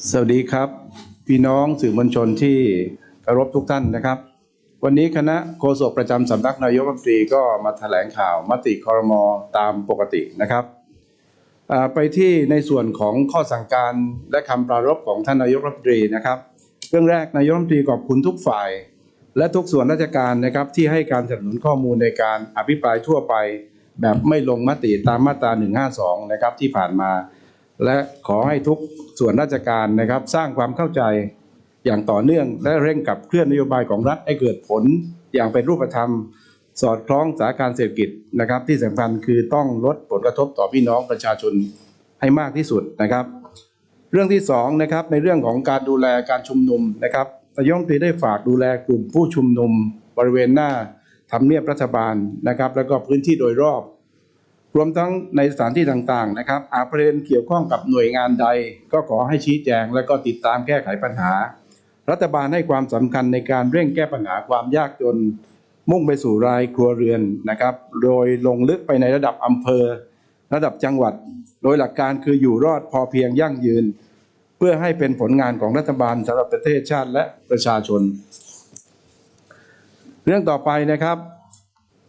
สวัสดีครับ พี่น้องสื่อมวลชนที่เคารพทุกท่านนะครับ วันนี้คณะโฆษกประจำสำนักนายกรัฐมนตรีก็มาแถลงข่าวมติคอรมอตามปกตินะครับไปที่ในส่วนของข้อสั่งการและคำปรารภของท่านนายกรัฐมนตรีนะครับ เรื่องแรกนายกรัฐมนตรีขอบคุณทุกฝ่าย และทุกส่วนราชการนะครับที่ให้การสนับสนุนข้อมูลในการอภิปรายทั่วไป แบบไม่ลงมติตามมาตรา 152 นะครับที่ผ่านมา และขอให้ทุกส่วนราชการนะครับ สร้างความเข้าใจอย่างต่อเนื่อง และเร่งกับเคลื่อนนโยบายของรัฐให้เกิดผลอย่างเป็นรูปธรรม สอดคล้องสถานการณ์เศรษฐกิจนะครับ ที่สำคัญคือต้องลดผลกระทบต่อพี่น้องประชาชนให้มากที่สุดนะครับ เรื่องที่สองนะครับในเรื่องของการดูแลการชุมนุมนะครับนายกรัฐมตรีได้ฝากดูแลกลุ่มผู้ชุมนุมบริเวณหน้าทำเนียบรัฐบาลนะครับ แล้วก็พื้นที่โดยรอบ รวมทั้งในสถานที่ต่างๆนะครับหาประเด็นเกี่ยวข้องกับหน่วยงานใด ก็ขอให้ชี้แจง และก็ติดตามแก้ไขปัญหา รัฐบาลให้ความสำคัญในการเร่งแก้ปัญหาความยากจน มุ่งไปสู่รายครัวเรือนนะครับ โดยลงลึกไปในระดับอำเภอ ระดับจังหวัด โดยหลักการคืออยู่รอดพอเพียงยั่งยืน เพื่อให้เป็นผลงานของรัฐบาลสำหรับประเทศชาติและประชาชน เรื่องต่อไปนะครับ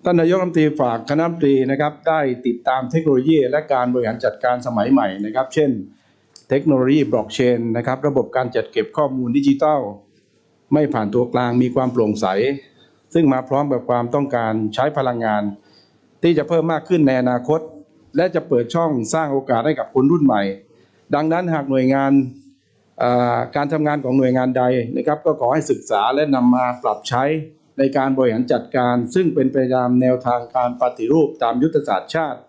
ท่านนายกรัฐมนตรีฝากคณะรัฐมนตรีนะครับได้ติดตามเทคโนโลยี และการบริหารจัดการสมัยใหม่นะครับ เช่น เทคโนโลยีบล็อกเชนนะครับ ระบบการจัดเก็บข้อมูลดิจิทัล ไม่ผ่านตัวกลางมีความโปร่งใส ซึ่งมาพร้อมกับความต้องการใช้พลังงาน ที่จะเพิ่มมากขึ้นในอนาคต และจะเปิดช่องสร้างโอกาสให้กับคนรุ่นใหม่ ดังนั้นหากหน่วยงานการทำงานของหน่วยงานใดนะครับ ก็ขอให้ศึกษาและนำมาปรับใช้ ในการบริหารจัดการ ซึ่งเป็นไปตามแนวทางการปฏิรูปตามยุทธศาสตร์ชาติ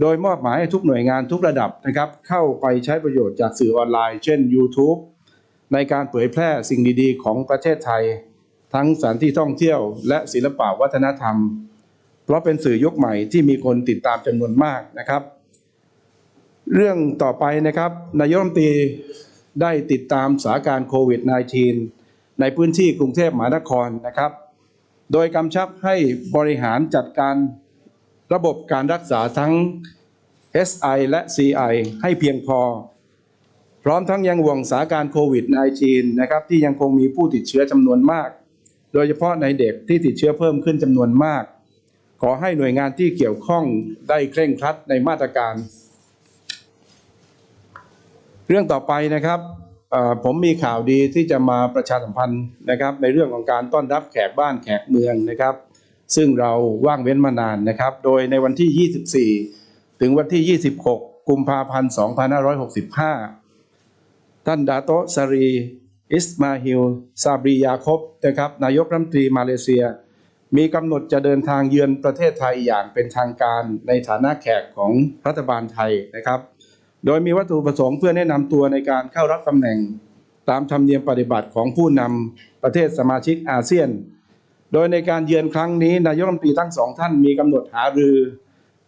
โดยมอบหมายให้ทุกหน่วยงานทุกระดับนะครับ เข้าไปใช้ประโยชน์จากสื่อออนไลน์ เช่น YouTube ในการเผยแพร่สิ่งดีๆ ของประเทศไทย ทั้งสถานที่ท่องเที่ยว และศิลปะวัฒนธรรม เพราะเป็นสื่อยุคใหม่ที่มีคนติดตามจำนวนมากนะครับ เรื่องต่อไปนะครับนายกรัฐมนตรีได้ติดตามสถานการณ์โควิด -19 ในพื้นที่กรุงเทพมหานครนะครับ โดยกำชับให้บริหารจัดการระบบการรักษาทั้ง SI และ CI ให้เพียงพอ พร้อมทั้งยังห่วงสถานการโควิด -19 นะครับที่ยังคงมีผู้ติดเชื้อจำนวนมาก โดยเฉพาะในเด็กที่ติดเชื้อเพิ่มขึ้นจำนวนมาก ขอให้หน่วยงานที่เกี่ยวข้องได้เคร่งครัดในมาตรการ เรื่องต่อไปนะครับ ผมมีข่าวดีที่จะมาประชาสัมพันธ์นะครับในเรื่องของการต้อนรับแขกบ้านแขกเมืองนะครับ ซึ่งเราว่างเว้นมานานนะครับ โดยในวันที่ 24 ถึงวันที่ 26 กุมภาพันธ์ 2565 ท่านดาโตะซารี อิสมาฮิล ซาบรียาคบนะครับนายกรัฐมนตรีมาเลเซีย มีกำหนดจะเดินทางเยือนประเทศไทยอย่างเป็นทางการในฐานะแขกของรัฐบาลไทยนะครับ โดยมีวัตถุประสงค์เพื่อแนะนำตัวในการเข้ารับตำแหน่ง ตามธรรมเนียมปฏิบัติของผู้นำประเทศสมาชิกอาเซียน โดยในการเยือนครั้งนี้นายกรัฐมนตรีทั้งสองท่านมีกำหนดหารือ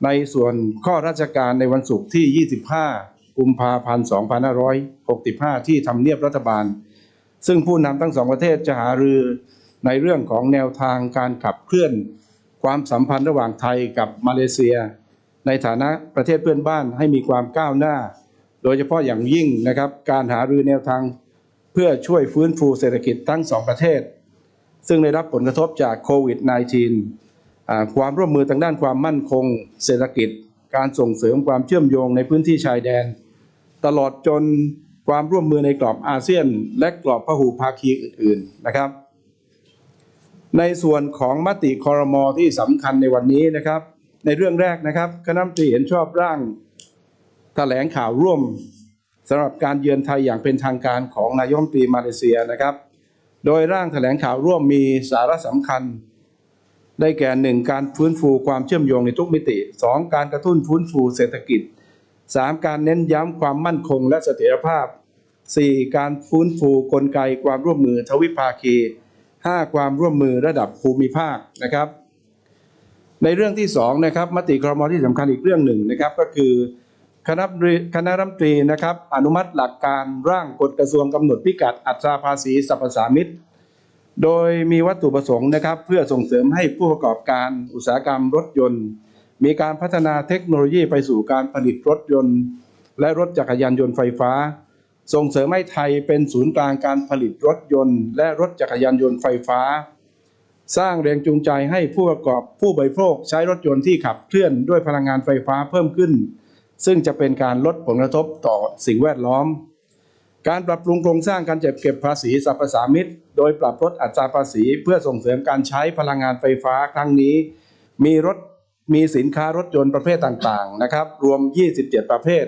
ในส่วนข้อราชการในวันศุกร์ที่ 25 กุมภาพันธ์ 2565 ที่ทำเนียบรัฐบาล ซึ่งผู้นำทั้งสองประเทศจะหารือในเรื่องของแนวทางการขับเคลื่อน ความสัมพันธ์ระหว่างไทยกับมาเลเซีย ในฐานะประเทศเพื่อนบ้านให้มีความก้าวหน้า โดยเฉพาะอย่างยิ่งนะครับการหารือแนวทางเพื่อช่วยฟื้นฟูเศรษฐกิจทั้งสองประเทศ ซึ่งได้รับผลกระทบจากโควิด -19 ความร่วมมือทางด้านความมั่นคง เศรษฐกิจ การส่งเสริมความเชื่อมโยงในพื้นที่ชายแดน ตลอดจนความร่วมมือในกรอบอาเซียน และกรอบพหุภาคีอื่น ๆนะครับ ในส่วนของมติคอรมอที่สำคัญในวันนี้นะครับ ในเรื่องแรกนะครับ คณะมนตรีเห็นชอบร่างแถลงข่าวร่วมสำหรับการเยือนไทยอย่างเป็นทางการของนายมนตรีมาเลเซียนะครับ โดยร่างแถลงข่าวร่วมมีสาระสำคัญ ได้แก่หนึ่งการฟื้นฟูความเชื่อมโยงในทุกมิติสองการกระตุ้นฟื้นฟูเศรษฐกิจสามการเน้นย้ำความมั่นคงและเสถียรภาพสี่การฟื้นฟูกลไกความร่วมมือทวิภาคีห้าความร่วมมือระดับภูมิภาคนะครับ ในเรื่องที่สองนะครับมติครมที่สำคัญอีกเรื่องหนึ่งนะครับ ก็คือคณะคณะรัฐมนตรีนะครับ อนุมัติหลักการร่างกฎกระทรวงกำหนดพิกัดอัตราภาษีสรรพสามิตโดยมีวัตถุประสงค์นะครับ เพื่อส่งเสริมให้ผู้ประกอบการอุตสาหกรรมรถยนต์ มีการพัฒนาเทคโนโลยีไปสู่การผลิตรถยนต์ และรถจักรยานยนต์ไฟฟ้า ส่งเสริมให้ไทยเป็นศูนย์กลางการผลิตรถยนต์ และรถจักรยานยนต์ไฟฟ้า สร้างแรงจูงใจให้ผู้ประกอบผู้บริโภคใช้รถยนต์ที่ขับเคลื่อนด้วยพลังงานไฟฟ้าเพิ่มขึ้น ซึ่งจะเป็นการลดผลกระทบต่อสิ่งแวดล้อม การปรับปรุงโครงสร้างการจัดเก็บภาษีสรรพสามิตโดยปรับลดอัตราภาษีเพื่อส่งเสริมการใช้พลังงานไฟฟ้าครั้งนี้ มีรถมีสินค้ารถยนต์ประเภทต่างๆนะครับ รวม 27 ประเภท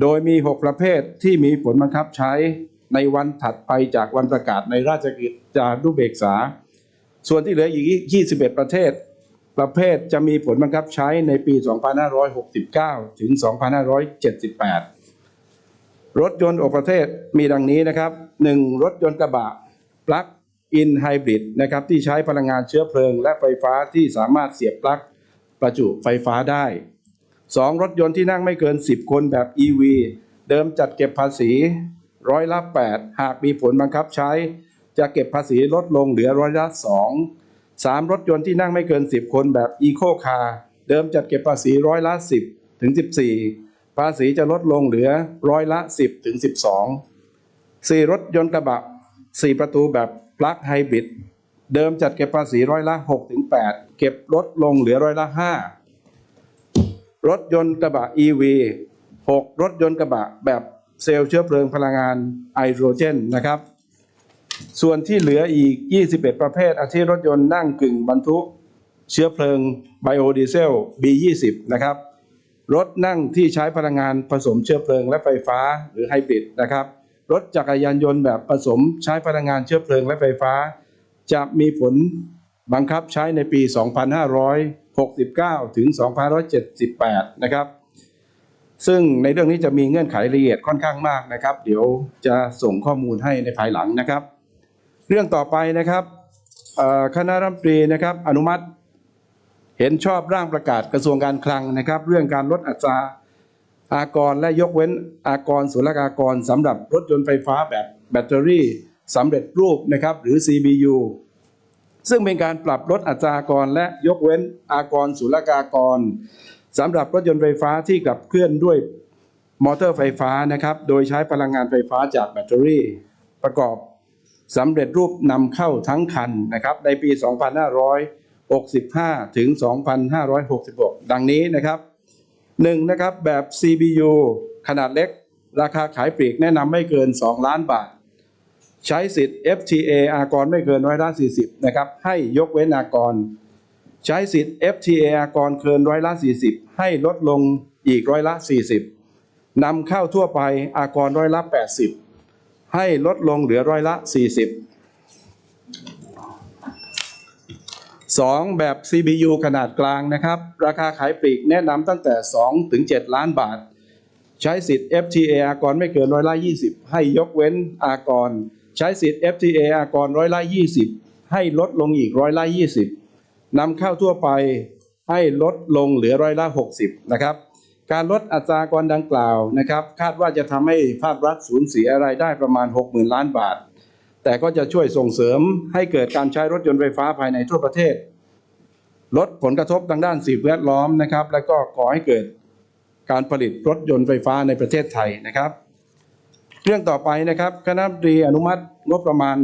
โดยมี 6 ประเภทที่มีผลบังคับใช้ในวันถัดไปจากวันประกาศในราชกิจจานุเบกษา ส่วนที่เหลืออีก 21 ประเทศ ประเภทจะมีผลบังคับใช้ในปี 2569 ถึง 2578 รถยนต์อกประเทศมีดังนี้นะครับ 1. รถยนต์กระบะปลั๊กอินไฮบริดนะครับที่ใช้พลังงานเชื้อเพลิง และไฟฟ้าที่สามารถเสียบปลั๊กประจุไฟฟ้าได้ 2. รถยนต์ที่นั่งไม่เกิน 10 คนแบบ EV เดิมจัดเก็บภาษีร้อยละ8หากมีผลบังคับใช้ จะเก็บภาษีลดลงเหลือร้อยละ2 3. รถยนต์ที่นั่งไม่เกิน 10 คนแบบ Eco Car เดิมจัดเก็บภาษีร้อยละ 10 ถึง 14 ภาษีจะลดลงเหลือร้อยละ 10 ถึง 12 4. รถยนต์กระบะ 4 ประตูแบบปลั๊กไฮบริดเดิมจัดเก็บภาษีร้อยละ 6 ถึง 8 เก็บลดลงเหลือร้อยละ 5 รถยนต์กระบะ EV 6 รถยนต์กระบะแบบเซลล์เชื้อเพลิงพลังงานไฮโดรเจนนะครับ ส่วนที่เหลืออีก 21 ประเภท อาทิรถยนต์นั่งกึ่งบรรทุก เชื้อเพลิงไบโอดีเซล B20 นะครับ รถนั่งที่ใช้พลังงานผสมเชื้อเพลิงและไฟฟ้าหรือไฮบริดนะครับ รถจักรยานยนต์แบบผสมใช้พลังงานเชื้อเพลิงและไฟฟ้า จะมีผลบังคับใช้ในปี 2569 ถึง 2578 นะครับ ซึ่งในเรื่องนี้จะมีเงื่อนไขละเอียดค่อนข้างมากนะครับ เดี๋ยวจะส่งข้อมูลให้ในภายหลังนะครับ เรื่องต่อไปนะครับคณะรัฐมนตรีนะครับอนุมัติ เห็นชอบร่างประกาศกระทรวงการคลังนะครับ เรื่องการลดอัตราอากรและยกเว้นอากรศุลกากรสำหรับรถยนต์ไฟฟ้าแบบแบตเตอรี่สำเร็จรูปนะครับหรือ CBU ซึ่งเป็นการปรับลดอัตรากรและยกเว้นอากรศุลกากรสำหรับรถยนต์ไฟฟ้าที่ขับเคลื่อนด้วยมอเตอร์ไฟฟ้านะครับ โดยใช้พลังงานไฟฟ้าจากแบตเตอรี่ ประกอบ สำเร็จรูปนำเข้าทั้งคันนะครับในปี 2565 ถึง 2566 ดังนี้นะครับหนึ่งนะครับแบบ CBU ขนาดเล็ก ราคาขายปลีกแนะนำไม่เกิน 2 ล้านบาท ใช้สิทธิ์ FTA อากรไม่เกินร้อยละ40นะครับให้ยกเว้นอากร ใช้สิทธิ์ FTA อากรเกินร้อยละ40 ให้ลดลงอีกร้อยละ 40นำเข้าทั่วไปอากรร้อยละ80 ให้ลดลงเหลือร้อยละ 40 2 แบบ CBU ขนาดกลางนะครับ ราคาขายปลีกแนะนำตั้งแต่ 2 ถึง 7 ล้านบาท ใช้สิทธิ์ FTA อากรไม่เกินร้อยละ 20 ให้ยกเว้นอากร ใช้สิทธิ์ FTA อากรร้อยละ 20 ให้ลดลงอีกร้อยละ 20นำเข้าทั่วไปให้ลดลงเหลือร้อยละ 60 นะครับ การลดอัตรากรดังกล่าวนะครับ คาดว่าจะทำให้ภาครัฐสูญเสียรายได้ประมาณ 60,000 ล้านบาท แต่ก็จะช่วยส่งเสริมให้เกิดการใช้รถยนต์ไฟฟ้าภายในทั่วประเทศ ลดผลกระทบทางด้านสิ่งแวดล้อมนะครับ และก็ก่อให้เกิดการผลิตรถยนต์ไฟฟ้าในประเทศไทยนะครับ เรื่องต่อไปนะครับคณะรัฐมนตรีอนุมัติงบประมาณ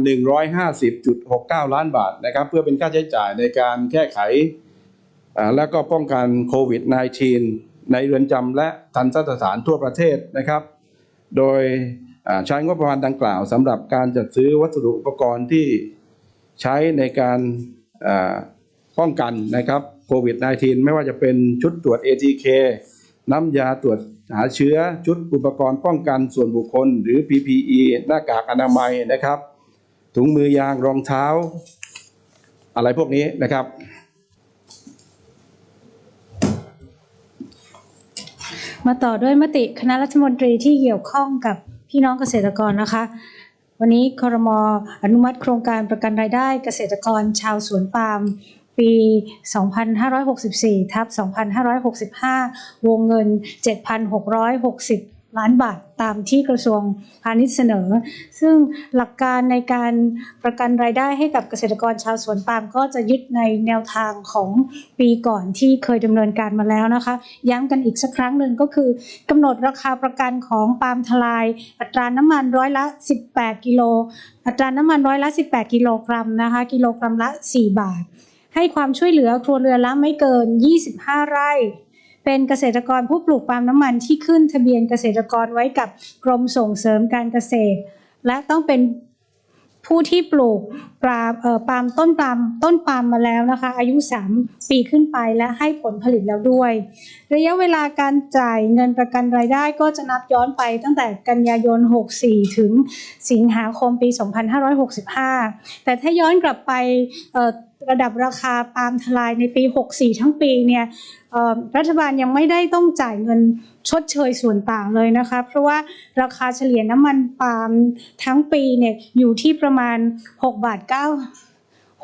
150.69 ล้านบาทนะครับ เพื่อเป็นค่าใช้จ่ายในการแก้ไข และก็ป้องกันโควิด -19 ในเรือนจำและทันตสถานทั่วประเทศนะครับ โดยใช้งบประมาณดังกล่าวสำหรับการจัดซื้อวัสดุอุปกรณ์ที่ใช้ในการป้องกันนะครับโควิด -19 ไม่ว่าจะเป็นชุดตรวจ ATK น้ำยาตรวจหาเชื้อชุดอุปกรณ์ป้องกันส่วนบุคคล หรือ PPE หน้ากากอนามัยนะครับ ถุงมือยางรองเท้า อะไรพวกนี้นะครับ มาต่อด้วยมติคณะรัฐมนตรีที่เกี่ยวข้องกับพี่น้องเกษตรกรนะคะ วันนี้ครมอนุมัติโครงการประกันรายได้เกษตรกรชาวสวนปาล์มปี 2564 ทับ 2565 วงเงิน 7,660 ล้านบาทตามที่กระทรวงพาณิชย์เสนอ ซึ่งหลักการในการประกันรายได้ให้กับเกษตรกรชาวสวนปาล์มก็จะยึดในแนวทางของปีก่อนที่เคยดำเนินการมาแล้วนะคะ ย้ำกันอีกสักครั้งหนึ่งก็คือกำหนดราคาประกันของปาล์มทลาย อัตราน้ำมันร้อยละ 18 กิโล อัตราน้ำมันร้อยละ 18 กิโลกรัมนะคะกิโลกรัมละ 4 บาท ให้ความช่วยเหลือครัวเรือนละไม่เกิน 25 ไร่ เป็นเกษตรกรผู้ปลูกปาล์มน้ำมันที่ขึ้นทะเบียนเกษตรกรไว้กับกรมส่งเสริมการเกษตร และต้องเป็นผู้ที่ปลูกปาล์มเอ่อปาล์มต้นปาล์มต้นปาล์มมาแล้วนะคะ อายุ 3 ปีขึ้นไปและให้ผลผลิตแล้วด้วย ระยะเวลาการจ่ายเงินประกันรายได้ก็จะนับย้อนไปตั้งแต่กันยายน 64 ถึงสิงหาคมปี 2565 แต่ถ้าย้อนกลับไปเอ่อ ระดับราคาปาล์มทลายในปี 64 ทั้งปีเนี่ยรัฐบาลยังไม่ได้ต้องจ่ายเงินชดเชยส่วนต่างเลยนะคะ เพราะว่าราคาเฉลี่ยน้ำมันปาล์มทั้งปีเนี่ยอยู่ที่ประมาณ 6 บาท 9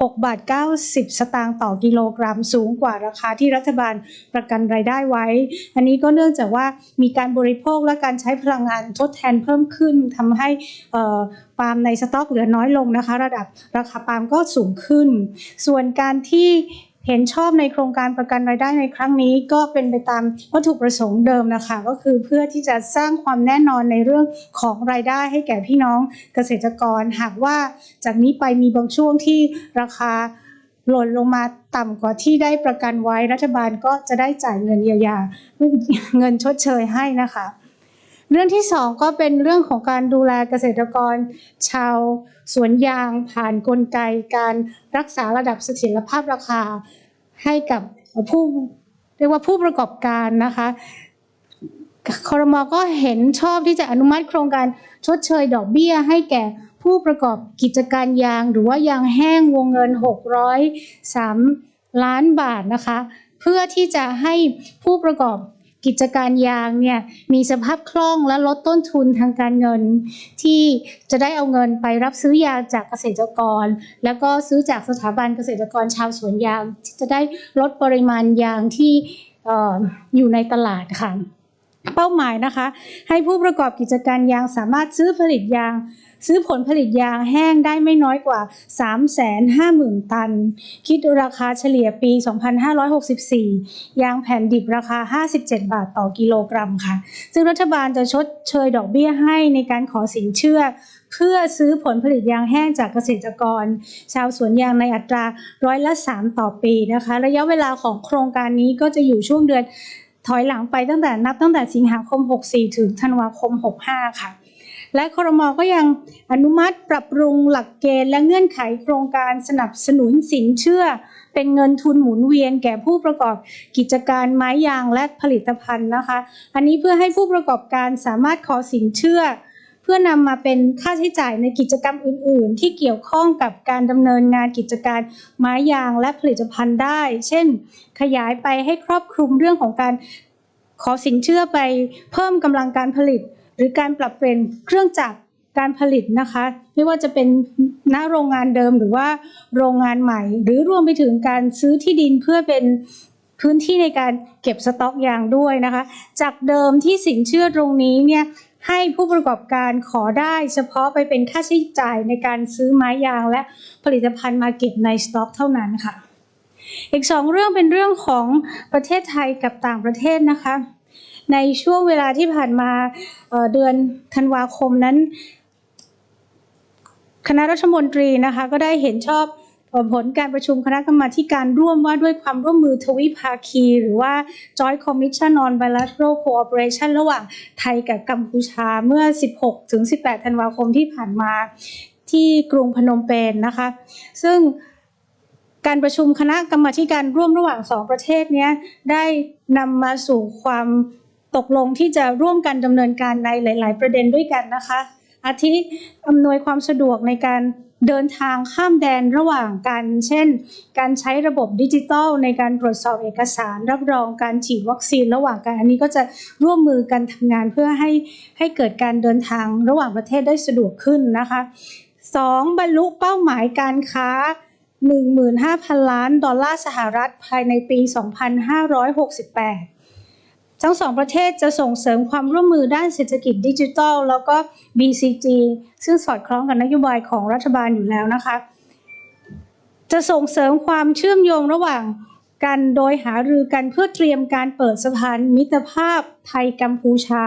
6 บาท 90 สตางค์ต่อกิโลกรัมสูงกว่าราคาที่รัฐบาลประกันรายได้ไว้ อันนี้ก็เนื่องจากว่ามีการบริโภคและการใช้พลังงานทดแทนเพิ่มขึ้นทำให้ปาล์มในสต็อกเหลือน้อยลงนะคะ ระดับราคาปาล์มก็สูงขึ้น ส่วนการที่ เห็นชอบในโครงการประกันรายได้ในครั้งนี้ก็เป็นไปตามวัตถุประสงค์เดิมนะคะ ก็คือเพื่อที่จะสร้างความแน่นอนในเรื่องของรายได้ให้แก่พี่น้องเกษตรกร หากว่าจากนี้ไปมีบางช่วงที่ราคาหล่นลงมาต่ำกว่าที่ได้ประกันไว้รัฐบาลก็จะได้จ่ายเงินเยียวยาเงินชดเชยให้นะคะ เรื่องที่สองก็เป็นเรื่องของการดูแลเกษตรกร ชาวสวนยางผ่านกลไกการรักษาระดับเสถียรภาพราคาให้กับผู้เรียกว่าผู้ประกอบการนะคะคอรมอก็เห็นชอบที่จะอนุมัติโครงการชดเชยดอกเบี้ยให้แก่ผู้ประกอบกิจการยาง หรือว่ายางแห้งวงเงิน 603 ล้านบาทนะคะ เพื่อที่จะให้ผู้ประกอบ กิจการยางเนี่ยมีสภาพคล่องและลดต้นทุนทางการเงิน ที่จะได้เอาเงินไปรับซื้อยางจากเกษตรกร แล้วก็ซื้อจากสถาบันเกษตรกรชาวสวนยางจะได้ลดปริมาณยางที่ออยู่ในตลาดค่ะ เป้าหมายนะคะ ให้ผู้ประกอบกิจการยางสามารถซื้อผลิตยาง ซื้อผลผลิตยางแห้งได้ไม่น้อยกว่า 350,000 ตัน คิดราคาเฉลี่ยปี 2564 ยางแผ่นดิบราคา 57 บาทต่อกิโลกรัมค่ะ ซึ่งรัฐบาลจะชดเชยดอกเบี้ยให้ในการขอสินเชื่อ เพื่อซื้อผลผลิตยางแห้งจากเกษตรกร ชาวสวนยางในอัตราร้อยละ 3 ต่อปีนะคะ ระยะเวลาของโครงการนี้ก็จะอยู่ช่วงเดือนถอยหลังไปตั้งแต่นับตั้งแต่สิงหาคม 64 ถึงธันวาคม 65 ค่ะ และครมก็ยังอนุมัติปรับปรุงหลักเกณฑ์และเงื่อนไขโครงการสนับสนุนสินเชื่อ เป็นเงินทุนหมุนเวียนแก่ผู้ประกอบกิจการไม้ยางและผลิตภัณฑ์นะคะ อันนี้เพื่อให้ผู้ประกอบการสามารถขอสินเชื่อ เพื่อนำมาเป็นค่าใช้จ่ายในกิจกรรมอื่น ๆ ที่เกี่ยวข้องกับการดำเนินงานกิจการไม้ยางและผลิตภัณฑ์ได้ เช่น ขยายไปให้ครอบคลุมเรื่องของการขอสินเชื่อไปเพิ่มกำลังการผลิต หรือการปรับเปลี่ยนเครื่องจักรการผลิตนะคะ ไม่ว่าจะเป็นณโรงงานเดิมหรือว่าโรงงานใหม่ หรือรวมไปถึงการซื้อที่ดินเพื่อเป็นพื้นที่ในการเก็บสต็อกยางด้วยนะคะ จากเดิมที่สินเชื่อตรงนี้เนี่ยให้ผู้ประกอบการขอได้เฉพาะไปเป็นค่าใช้จ่ายในการซื้อไม้ยางและผลิตภัณฑ์มาเก็บในสต็อกเท่านั้นค่ะ อีกสองเรื่องเป็นเรื่องของประเทศไทยกับต่างประเทศนะคะ ในช่วงเวลาที่ผ่านมาเดือนธันวาคมนั้น คณะรัฐมนตรีนะคะก็ได้เห็นชอบผลการประชุมคณะกรรมาการร่วมว่าด้วยความร่วมมือทวิภาคี หรือว่า Joint Commission on Bilateral Cooperation ระหว่างไทยกับกัมพูชาเมื่อ 16 ถึง 18 ธันวาคมที่ผ่านมาที่กรุงพนมเปญนะคะ ซึ่งการประชุมคณะกรรมาการร่วมระหว่างสองประเทศนี้ได้นำมาสู่ความ ตกลงที่จะร่วมกันดำเนินการในหลาย ๆ ประเด็นด้วยกันนะคะ อาทิอำนวยความสะดวกในการเดินทางข้ามแดนระหว่างกัน เช่น การใช้ระบบดิจิทัลในการตรวจสอบเอกสาร รับรองการฉีดวัคซีนระหว่างกัน อันนี้ก็จะร่วมมือกันทำงานเพื่อให้ให้เกิดการเดินทางระหว่างประเทศได้สะดวกขึ้นนะคะสองบรรลุเป้าหมายการค้า 15,000 ล้านดอลลาร์สหรัฐภายในปี 2568 ทั้งสองประเทศจะส่งเสริมความร่วมมือด้านเศรษฐกิจดิจิทัล แล้วก็ BCG ซึ่งสอดคล้องกับนโยบายของรัฐบาลอยู่แล้วนะคะ จะส่งเสริมความเชื่อมโยงระหว่างกันโดยหารือกันเพื่อเตรียมการเปิดสะพานมิตรภาพไทยกัมพูชา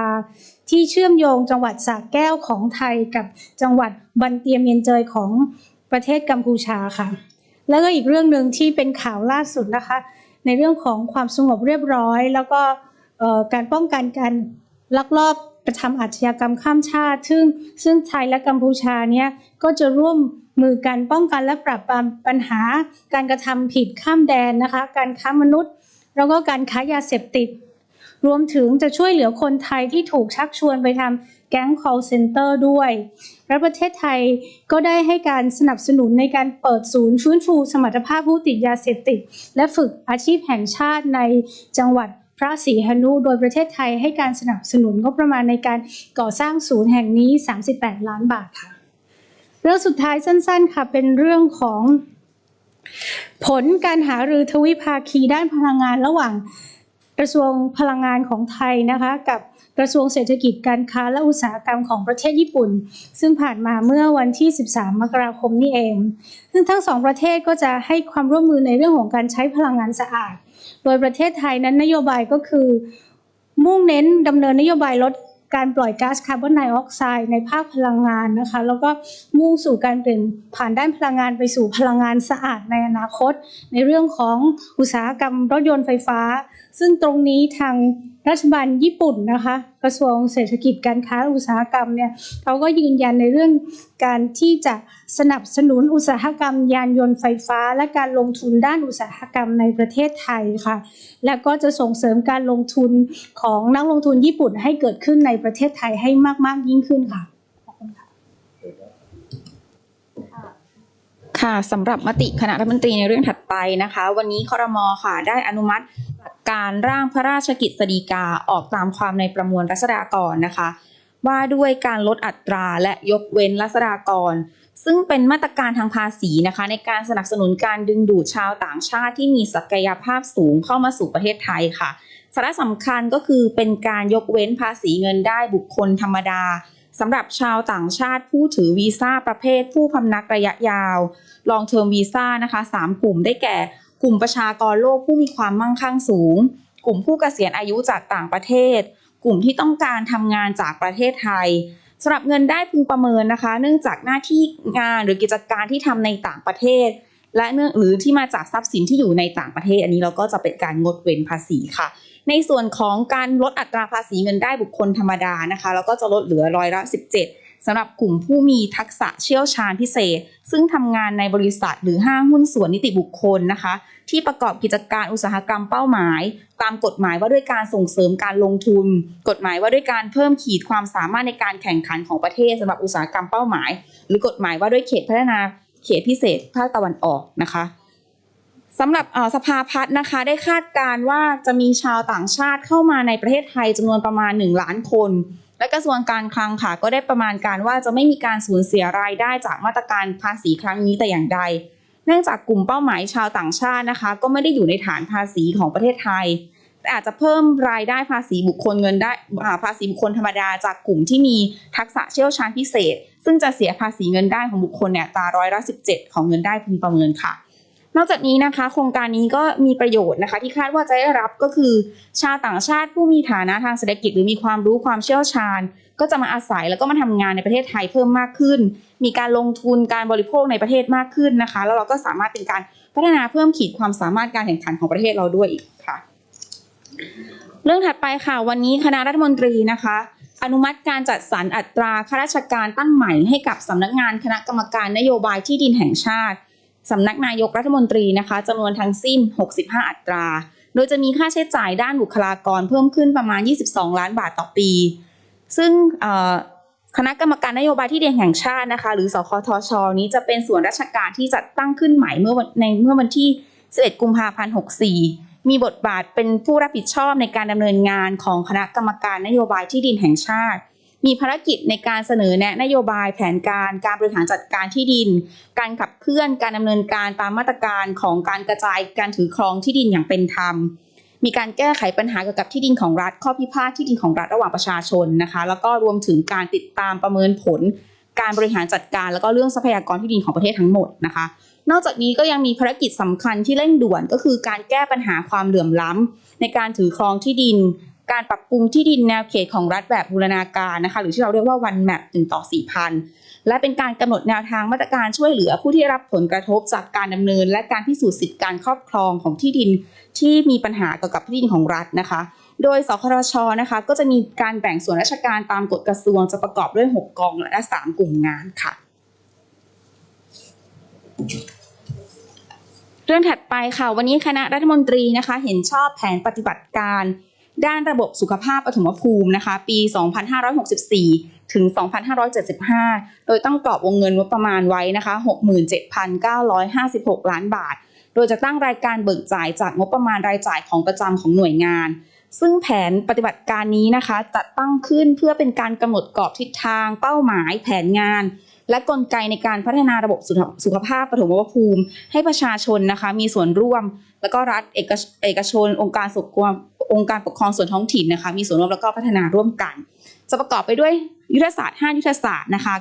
ที่เชื่อมโยงจังหวัดสระแก้วของไทยกับจังหวัดบันเตียเมียนเจยของประเทศกัมพูชาค่ะ แล้วก็อีกเรื่องหนึ่งที่เป็นข่าวล่าสุดนะคะ ในเรื่องของความสงบเรียบร้อย แล้วก็ การป้องกันการลักลอบกระทำอาชญากรรมข้ามชาติ ซึ่งซึ่งไทยและกัมพูชาเนี่ยก็จะร่วมมือกันป้องกันและปราบปรามปัญหา การกระทำผิดข้ามแดนนะคะ การค้ามนุษย์ แล้วก็การค้ายาเสพติด รวมถึงจะช่วยเหลือคนไทยที่ถูกชักชวนไปทำแก๊ง call center ด้วย และประเทศไทยก็ได้ให้การสนับสนุนในการเปิดศูนย์ฟื้นฟูสมรรถภาพผู้ติดยาเสพติด และฝึกอาชีพแห่งชาติในจังหวัด พระศรีหนุโดยประเทศไทยให้การสนับสนุนงบประมาณในการก่อสร้างศูนย์แห่งนี้ 38 ล้านบาทค่ะ เรื่องสุดท้ายสั้นๆค่ะเป็นเรื่องของ ผลการหารือทวิภาคีด้านพลังงานระหว่างกระทรวงพลังงานของไทยนะคะ กับกระทรวงเศรษฐกิจการค้าและอุตสาหกรรมของประเทศญี่ปุ่น ซึ่งผ่านมาเมื่อวันที่ 13 มกราคมนี้เอง ซึ่งทั้งสองประเทศก็จะให้ความร่วมมือในเรื่องของการใช้พลังงานสะอาด โดยประเทศไทยนั้นนโยบายก็คือ มุ่งเน้นดำเนินนโยบายลดการปล่อยก๊าซคาร์บอนไดออกไซด์ในภาคพลังงานนะคะ แล้วก็มุ่งสู่การเปลี่ยนผ่านด้านพลังงานไปสู่พลังงานสะอาดในอนาคต ในเรื่องของอุตสาหกรรมรถยนต์ไฟฟ้า ซึ่งตรงนี้ทางรัฐบาลญี่ปุ่นนะคะกระทรวงเศรษฐกิจการค้าอุตสาหกรรมเนี่ยเขาก็ยืนยันในเรื่องการที่จะสนับสนุนอุตสาหกรรม ยานยนต์ไฟฟ้า และการลงทุนด้านอุตสาหกรรมในประเทศไทยค่ะ และก็จะส่งเสริมการลงทุนของนักลงทุนญี่ปุ่นให้เกิดขึ้นในประเทศไทยให้มาก ๆ ยิ่งขึ้นค่ะค่ะสำหรับมติคณะรัฐมนตรีในเรื่องถัดไปนะคะ วันนี้คอรมอค่ะ ได้อนุมัติ การร่างพระราชกิจสีกาออกตามความในประมวลรัษฎากรนะคะ ว่าด้วยการลดอัตราและยกเว้นรัษฎากร ซึ่งเป็นมาตรการทางภาษีนะคะ ในการสนับสนุนการดึงดูดชาวต่างชาติที่มีศักยภาพสูงเข้ามาสู่ประเทศไทยค่ะสาระสำคัญก็คือเป็นการยกเว้นภาษีเงินได้บุคคลธรรมดาสำหรับชาวต่างชาติผู้ถือวีซ่าประเภทผู้พำนักระยะยาว ลองเทอมวีซ่านะคะสามกลุ่มได้แก่ กลุ่มประชากรโลกผู้มีความมั่งคั่งสูง กลุ่มผู้เกษียณอายุจากต่างประเทศ กลุ่มที่ต้องการทำงานจากประเทศไทยสำหรับเงินได้พึงประเมินนะคะ เนื่องจากหน้าที่งานหรือกิจการที่ทำในต่างประเทศ และเนื่องหรือที่มาจากทรัพย์สินที่อยู่ในต่างประเทศ อันนี้เราก็จะเป็นการงดเว้นภาษีค่ะในส่วนของการลดอัตราภาษีเงินได้บุคคลธรรมดานะคะ แล้วก็จะลดเหลือร้อยละ17 สำหรับกลุ่มผู้มีทักษะเชี่ยวชาญพิเศษ ซึ่งทำงานในบริษัทหรือห้างหุ้นส่วนนิติบุคคลนะคะ ที่ประกอบกิจการอุตสาหกรรมเป้าหมาย ตามกฎหมายว่าด้วยการส่งเสริมการลงทุน กฎหมายว่าด้วยการเพิ่มขีดความสามารถในการแข่งขันของประเทศสำหรับอุตสาหกรรมเป้าหมาย หรือกฎหมายว่าด้วยเขตพัฒนาเขตพิเศษภาคตะวันออกนะคะสำหรับสภาพัฒน์นะคะได้คาดการณ์ว่าจะมีชาวต่างชาติเข้ามาในประเทศไทยจำนวนประมาณ 1 ล้านคน และกระทรวงการคลังค่ะ ก็ได้ประมาณการว่าจะไม่มีการสูญเสียรายได้จากมาตรการภาษีครั้งนี้แต่อย่างใด เนื่องจากกลุ่มเป้าหมายชาวต่างชาตินะคะ ก็ไม่ได้อยู่ในฐานภาษีของประเทศไทยแต่อาจจะเพิ่มรายได้ภาษีบุคคลเงินได้ภาษีบุคคลธรรมดาจากกลุ่มที่มีทักษะเชี่ยวชาญพิเศษ ซึ่งจะเสียภาษีเงินได้ของบุคคลเนี่ยตาร้อยละ17 ของเงินได้พึงประเมินค่ะ นอกจากนี้นะคะโครงการนี้ก็มีประโยชน์นะคะที่คาดว่าจะได้รับก็คือ ชาวต่างชาติผู้มีฐานะทางเศรษฐกิจหรือมีความรู้ความเชี่ยวชาญ ก็จะมาอาศัยแล้วก็มาทำงานในประเทศไทยเพิ่มมากขึ้น มีการลงทุนการบริโภคในประเทศมากขึ้นนะคะ แล้วเราก็สามารถเป็นการพัฒนาเพิ่มขีดความสามารถการแข่งขันของประเทศเราด้วยอีกค่ะ เรื่องถัดไปค่ะวันนี้คณะรัฐมนตรีนะคะอนุมัติการจัดสรรอัตราข้าราชการตั้งใหม่ให้กับสำนักงานคณะกรรมการนโยบายที่ดินแห่งชาติ สำนักนายกรัฐมนตรีนะคะจำนวนทั้งสิ้น 65 อัตรา โดยจะมีค่าใช้จ่ายด้านบุคลากรเพิ่มขึ้นประมาณ 22 ล้านบาทต่อปี ซึ่งคณะกรรมการนโยบายที่ดินแห่งชาตินะคะ หรือสคทช นี้จะเป็นส่วนราชการที่จัดตั้งขึ้นใหม่เมื่อในเมื่อวันที่ 11 กุมภาพันธ์ 64 มีบทบาทเป็นผู้รับผิดชอบในการดำเนินงานของคณะกรรมการนโยบายที่ดินแห่งชาติ มีภารกิจในการเสนอแนะนโยบายแผนการการบริหารจัดการที่ดิน การขับเคลื่อนการดำเนินการตามมาตรการของการกระจายการถือครองที่ดินอย่างเป็นธรรม มีการแก้ไขปัญหาเกี่ยวกับที่ดินของรัฐ ข้อพิพาทที่ดินของรัฐระหว่างประชาชนนะคะ แล้วก็รวมถึงการติดตามประเมินผล การบริหารจัดการ แล้วก็เรื่องทรัพยากรที่ดินของประเทศทั้งหมดนะคะนอกจากนี้ก็ยังมีภารกิจสำคัญที่เร่งด่วนก็คือการแก้ปัญหาความเหลื่อมล้ำในการถือครองที่ดิน การปรับปรุงที่ดินแนวเขตของรัฐแบบบูรณาการนะคะ หรือที่เราเรียกว่า one map 1ต่อ 4,000 และเป็นการกำหนดแนวทางมาตรการช่วยเหลือผู้ที่รับผลกระทบจากการดำเนิน และการพิสูจน์สิทธิการครอบครองของที่ดินที่มีปัญหาเกี่ยวกับที่ดินของรัฐนะคะ โดยสครชนะคะก็จะมีการแบ่งส่วนราชการตามกฎกระทรวงจะประกอบด้วย 6 กองและ 3 กลุ่มงานค่ะ เรื่องถัดไปค่ะวันนี้คณะรัฐมนตรีนะคะ เห็นชอบแผนปฏิบัติการ ด้านระบบสุขภาพปฐมภูมินะคะ ปี 2564 ถึง 2575 โดยต้องกรอบวงเงินงบประมาณไว้นะคะ 67,956 ล้านบาท โดยจะตั้งรายการเบิกจ่ายจากงบประมาณรายจ่ายของประจำของหน่วยงาน ซึ่งแผนปฏิบัติการนี้นะคะจัดตั้งขึ้นเพื่อเป็นการกำหนดกรอบทิศทางเป้าหมายแผนงาน และกลไกในการพัฒนาระบบสุขภาพปฐมภูมิ ให้ประชาชนนะคะมีส่วนร่วม แล้วก็รัฐเอกชเอกชน องค์การสุของค์การปกครองส่วนท้องถิ่นนะคะมีส่วนร่วมแล้วก็พัฒนาร่วมกัน จะประกอบไปด้วยยุทธศาสตร์ 5 ยุทธศาสตร์นะคะ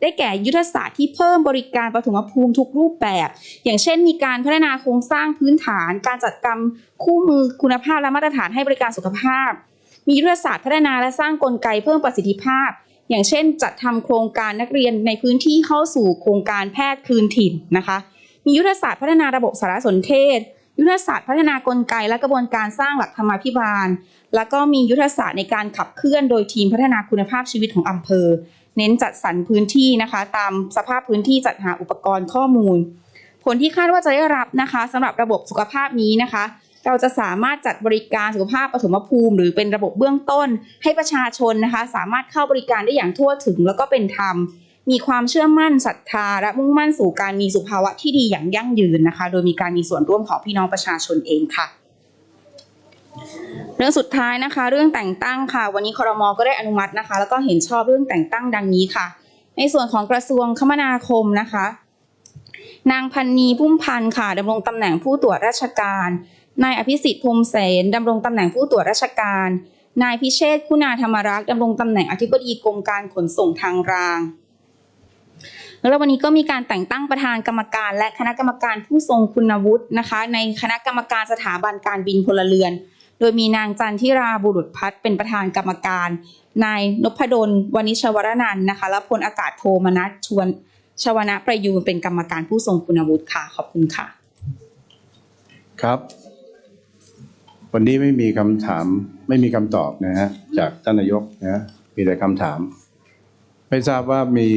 ได้แก่ยุทธศาสตร์ที่เพิ่มบริการปฐมภูมิทุกรูปแบบ อย่างเช่น มีการพัฒนาโครงสร้างพื้นฐาน การจัดกรรมคู่มือคุณภาพและมาตรฐานให้บริการสุขภาพ มียุทธศาสตร์พัฒนาและสร้างกลไกเพิ่มประสิทธิภาพ อย่างเช่น จัดทำโครงการนักเรียนในพื้นที่เข้าสู่โครงการแพทย์คืนถิ่นนะคะ มียุทธศาสตร์พัฒนาระบบสารสนเทศ ยุทธศาสตร์พัฒนากลไก และกระบวนการสร้างหลักธรรมาภิบาล แล้วก็มียุทธศาสตร์ในการขับเคลื่อนโดยทีมพัฒนาคุณภาพชีวิตของอำเภอ เน้นจัดสรรพื้นที่นะคะ ตามสภาพพื้นที่จัดหาอุปกรณ์ข้อมูล ผลที่คาดว่าจะได้รับนะคะสำหรับระบบสุขภาพนี้นะคะ เราจะสามารถจัดบริการสุขภาพปฐมภูมิ หรือเป็นระบบเบื้องต้น ให้ประชาชนนะคะ สามารถเข้าบริการได้อย่างทั่วถึงแล้วก็เป็นธรรม มีความเชื่อมั่นศรัทธา และมุ่งมั่นสู่การมีสุขภาวะที่ดีอย่างยั่งยืนนะคะ โดยมีการมีส่วนร่วมของพี่น้องประชาชนเองค่ะเรื่องสุดท้ายนะคะ เรื่องแต่งตั้งค่ะ วันนี้คอรมอก็ได้อนุมัตินะคะ แล้วก็เห็นชอบเรื่องแต่งตั้งดังนี้ค่ะ ในส่วนของกระทรวงคมนาคมนะคะ นางพันนีพุ่มพันธ์ค่ะดำรงตำแหน่งผู้ตรวจราชการ นายอภิสิทธิ์พรมเสนดำรงตำแหน่งผู้ตรวจราชการ นายพิเชษคุณาธรรมรักษ์ดำรงตำแหน่งอธิบดีกรมการขนส่งทางราง แล้ววันนี้ก็มีการแต่งตั้งประธานกรรมการ และคณะกรรมการผู้ทรงคุณวุฒินะคะ ในคณะกรรมการสถาบันการบินพลเรือน โดยมีนางจันทิราบุรุษพัฒน์เป็นประธานกรรมการ นายนพดลวณิชวรนันท์นะคะและพลอากาศโทมนัสชวนชวนะประยูนเป็นกรรมการผู้ทรงคุณวุฒิค่ะ ขอบคุณค่ะ ครับ วันนี้ไม่มีคำถามไม่มีคำตอบนะฮะจากท่านนายกนะมีแต่คำถาม ไม่ทราบว่ามี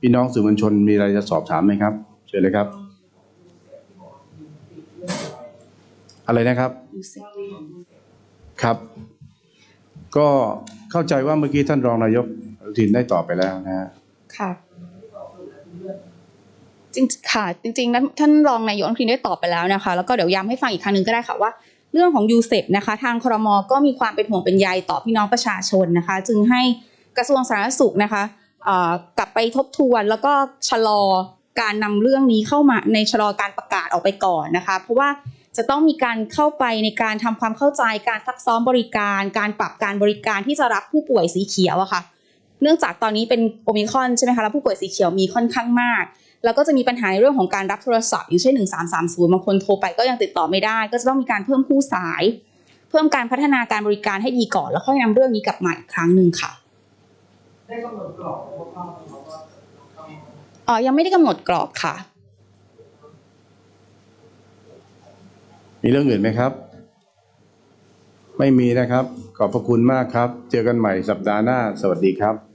พี่น้องสื่อมวลชนมีอะไรจะสอบถามไหมครับ เชิญเลยครับ อะไรนะครับ ครับ ก็เข้าใจว่าเมื่อกี้ท่านรองนายกทินได้ตอบไปแล้วนะฮะค่ะจริงค่ะ จริงๆนั้นท่านรองนายกอุทินได้ตอบไปแล้วนะคะ แล้วก็เดี๋ยวย้ำให้ฟังอีกครั้งหนึ่งก็ได้ค่ะว่า เรื่องของยูเซปนะคะ ทางครมก็มีความเป็นห่วงเป็นใยต่อพี่น้องประชาชนนะคะ จึงให้กระทรวงสาธารณสุขนะคะกลับไปทบทวนแล้วก็ชะลอการนำเรื่องนี้เข้ามาในชะลอการประกาศออกไปก่อนนะคะ เพราะว่าจะต้องมีการเข้าไปในการทำความเข้าใจการซักซ้อมบริการ การปรับการบริการที่จะรับผู้ป่วยสีเขียวอะค่ะ เนื่องจากตอนนี้เป็นโอมิคอนใช่ไหมคะแล้วผู้ป่วยสีเขียวมีค่อนข้างมาก แล้วก็จะมีปัญหาในเรื่องของการรับโทรศัพท์อย่างเช่น 1330บางคนโทรไปก็ยังติดต่อไม่ได้ ก็จะต้องมีการเพิ่มคู่สาย เพิ่มการพัฒนาการบริการให้ดีก่อน แล้วค่อยนำเรื่องนี้กลับมาอีกครั้งหนึ่งค่ะอ๋อยังไม่ได้กำหนดกรอบค่ะ มีเรื่องอื่นไหมครับ ไม่มีนะครับ ขอบพระคุณมากครับ เจอกันใหม่สัปดาห์หน้า สวัสดีครับ